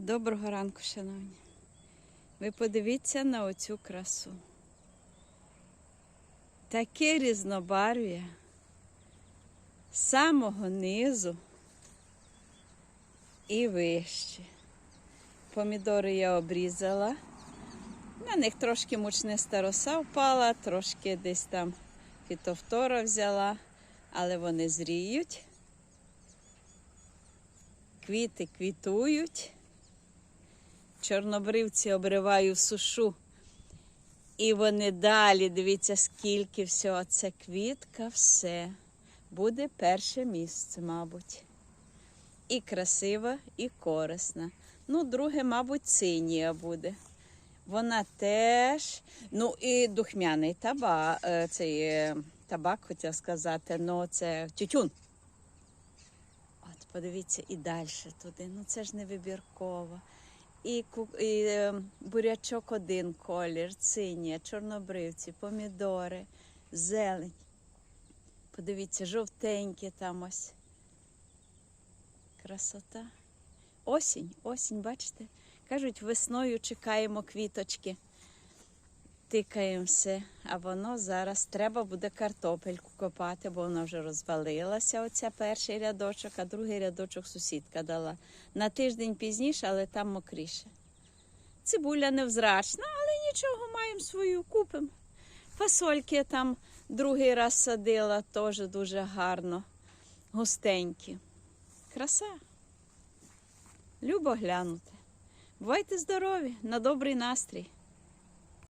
Доброго ранку, шановні. Ви подивіться на оцю красу. Таке різнобарв'я з самого низу і вище. Помідори я обрізала. На них трошки мучниста роса впала, трошки десь там фітофтора взяла, але вони зріють. Квіти квітують. Чорнобривці обриваю сушу. І вони далі, дивіться, скільки всього. Це квітка, все. Буде перше місце, мабуть. І красива, і корисна. Ну, друге, мабуть, цинія буде. Вона теж, ну і духмяний табак, цей е, табак, хотів сказати, ну це тютюн. От, подивіться, і далі туди. Ну це ж не вибірково. І, і е, бурячок один колір, цинія, чорнобривці, помідори, зелень. Подивіться, жовтенькі там ось. Красота. Осінь, осінь, бачите? Кажуть, весною чекаємо квіточки. Тикаємося, а воно зараз треба буде картопельку копати, бо вона вже розвалилася. Оця перший рядочок, а другий рядочок сусідка дала. На тиждень пізніше, але там мокріше. Цибуля невзрачна, але нічого, маємо свою, купимо. Фасольки там другий раз садила, теж дуже гарно, густенькі. Краса. Любо глянути. Бувайте здорові, на добрий настрій.